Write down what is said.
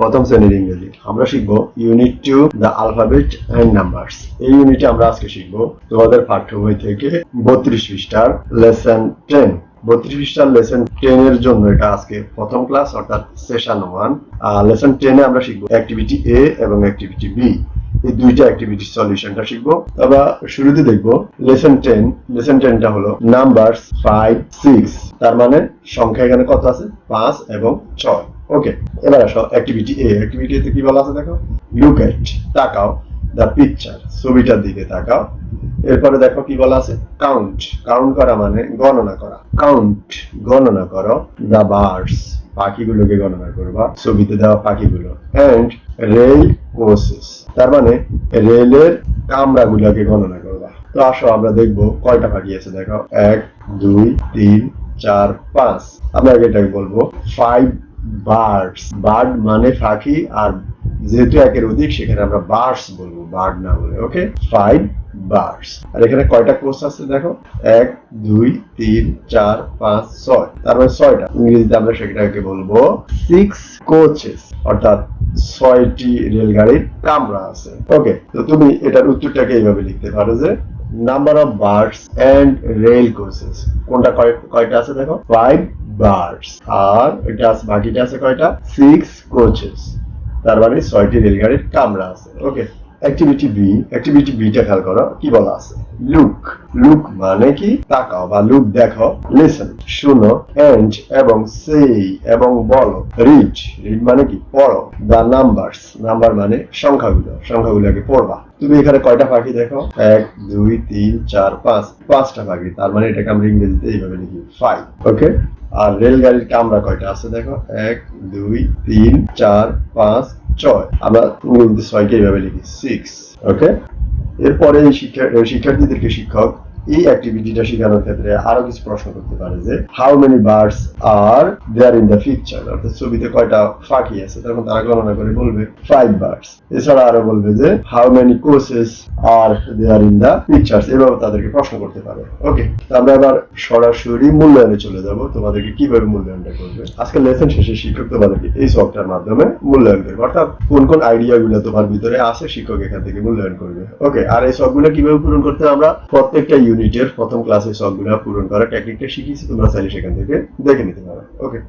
প্রথম শ্রেণির ইংরেজি। আমরা শিখব unit two the alphabet and numbers এই ইউনিটে আমরা আজকে শিখব তোমাদের পাঠ্য বই থেকে বত্রিশ পৃষ্ঠার লেসন টেন বত্রিশ পৃষ্ঠার লেসন টেন এর জন্য এটা আজকে প্রথম ক্লাস অর্থাৎ সেশন ওয়ান লেসন টেনে আমরা শিখব অ্যাক্টিভিটি এ এবং অ্যাক্টিভিটি বি এই দুইটা অ্যাক্টিভিটি সলিউশনটা শিখব। আমরা শুরুতে দেখব লেসন টেন লেসন টেনটা হলো নাম্বার ফাইভ সিক্স তার মানে সংখ্যা এখানে কত আছে? পাঁচ এবং ছয়। ওকে এবার আসো অ্যাক্টিভিটি এ অ্যাক্টিভিটি তে কি বলা আছে দেখো? লুক এট তাকাও দ্য পিকচার ছবিটার দিকে তাকাও। এরপরে দেখো কি বলা আছে? কাউন্ট কাউন্ট করা মানে গণনা করা। কাউন্ট গণনা করো দ্য বার্ডস পাখিগুলোকে গণনা করবা, ছবিতে দেওয়া পাখিগুলো। অ্যান্ড রেল কোর্সেস তার মানে রেলের কামরাগুলোকে গণনা করবা। তো আসো, আমরা দেখব কয়টা পাখি আছে দেখো। এক, দুই, তিন, চার, পাঁচ। আমরা এটাকে বলব ফাইভ বার্ডস। বার্ড মানে পাখি আর যেহেতু একের অধিক, সেখানে আমরা বার্ডস বলব, বার্ড না বলে ওকে ফাইভ বার্ডস। আর এখানে কয়টা কোর্স আছে দেখো? এক, দুই, তিন, চার, পাঁচ, ছয়। তার মানে ছয়টা। ইংরেজিতে আমরা সেটাকে বলব সিক্স কোচেস অর্থাৎ ছয়টি রেলগাড়ির কামরা আছে ওকে তো তুমি এটার উত্তরটাকে এইভাবে লিখতে পারো যে number of birds and rail coaches কোনটা কয়- কয়টা আছে দেখো? ফাইভ বার্ডস আর এটা বাকিটা আছে কয়টা? সিক্স কোচেস তার মানে ছয়টি রেলগাড়ির কামরা আছে। ওকে অ্যাক্টিভিটি বি অ্যাক্টিভিটি বিটা খেয়াল করো, কি বলা আছে? লুক লুক মানে কি? তাকাও বা লুক দেখো। লিসেন শুনো এন্ড এবং সেই এবং বলো। রিড রিড মানে কি? পড়ো। দা নাম্বারস নাম্বার মানে সংখ্যাগুলো। সংখ্যাগুলোকে পড়বা। তুমি এখানে কয়টা পাখি দেখো? এক, দুই, তিন, চার, পাঁচ। পাঁচটা পাখি। তার মানে এটাকে আমরা ইংরেজিতে এইভাবে লিখি। ফাইভ ওকে আর রেলগাড়ির কামরা কয়টা? আছে দেখো, এক, দুই, তিন, চার, পাঁচ, ছয়। আমরা ছয়কে এইভাবে লিখি সিক্স ওকে এরপরে শিক্ষা শিক্ষার্থীদেরকে শিক্ষক এই অ্যাক্টিভিটিটা শেখানোর ক্ষেত্রে আরও কিছু প্রশ্ন করতে পারে যে how many birds are there in the picture অর্থাৎ ছবিতে কয়টা পাখি আছে তখন তারা গণনা করে বলবে ফাইভ বার্ডস এছাড়া আরও বলবে যে how many coaches are there in the pictures এভাবে তাদেরকে প্রশ্ন করতে পারে। ওকে আমরা এবার সরাসরি মূল্যায়নে চলে যাব। তোমাদেরকে কীভাবে মূল্যায়নটা করবে? আজকে লেসন শেষে শিক্ষক তোমাদেরকে এই সফটওয়্যার মাধ্যমে মূল্যায়ন করবে। অর্থাৎ কোন কোন আইডিয়া গুলো তোমার ভিতরে আছে, শিক্ষক এখান থেকে মূল্যায়ন করবে। ওকে আর এই সবগুলো কীভাবে পূরণ করতে আমরা প্রত্যেকটা ইউনিটের প্রথম ক্লাসে সবগুলো পূরণ করার টেকনিকটা শিখিয়েছি, তোমরা চাইলে সেখান থেকে দেখে নিতে পারো। ওকে